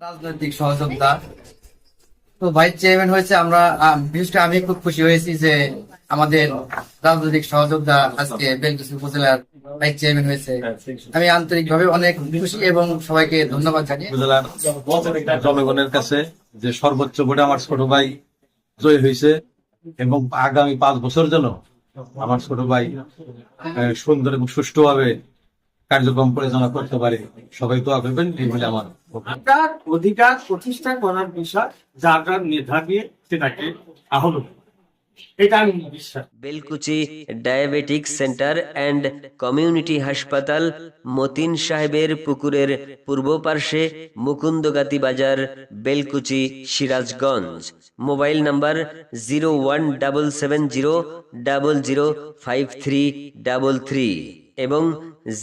রাজনৈতিক সহযোগিতা। তো ভাইস চেয়ারম্যান হয়েছে আমরা বিশেষ করে আমি খুব খুশি হয়েছি যে আমাদের রাজনৈতিক সহযোগিতা আজকে বেলকুচি উপজেলার ভাইস চেয়ারম্যান হয়েছে। আমি আন্তরিকভাবে অনেক খুশি এবং সবাইকে ধন্যবাদ জানিয়ে। জনগণের কাছে যে সর্বোচ্চ ভোটে আমার ছোট ভাই জয় হয়েছে এবং আগামী পাঁচ বছর যেন আমার ছোট ভাই সুন্দর এবং সুষ্ঠুভাবে কার্যক্রম পরিচালনা করতে পারে। সবাই দোয়া করবেন এই বলে আমার তার অধিকার প্রতিষ্ঠা করার বিষয় যার যার মেধা দিয়ে সেটাকে আহ্বান করবে। এটা আমি বিশ্বাস Belkuchi diabetic centre and community হাসপাতাল মতিন সাহেবের পুকুরের পূর্ব পার্শ্বে মুকুন্দগাতি বাজার Belkuchi Sirajganj. Mobile number zero one double seven zero double zero five three double three. এবং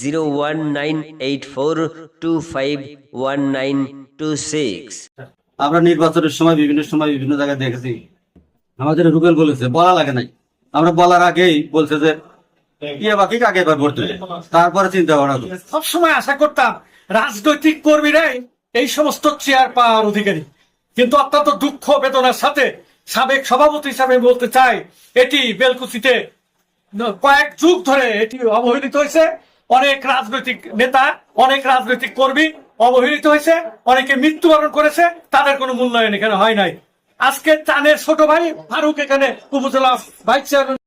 zero one nine eight four two five one nine two six আমরা নির্বাচনের সময় বিভিন্ন সময় বিভিন্ন জায়গায় দেখেছি। আমাদের রুবেল বলেছে বলা লাগে নাই। আমরা বলার আগেই বলছে যে ইয়ে বাকি কাকে এবার ভোট দেবে? তারপরে চিন্তা ভাবনা। সবসময় আশা করতাম রাজনৈতিক কর্মীরাই এই সমস্ত চেয়ার পাওয়ার অধিকারী। কিন্তু অত্যন্ত দুঃখ বেদনার সাথে সাবেক সভাপতি হিসাবে বলতে চাই এটি বেলকুচিতে কয়েক যুগ ধরে এটি অবহেলিত হয়েছে। অনেক রাজনৈতিক নেতা, অনেক রাজনৈতিক কর্মী অবহেলিত হয়েছে। অনেকে মৃত্যুবরণ করেছে, তাদের কোনো মূল্যায়ন এখানে হয় নাই। আজকে চানের ছোট ভাই ফারুক এখানে উপজেলা ভাইস চেয়ারম্যান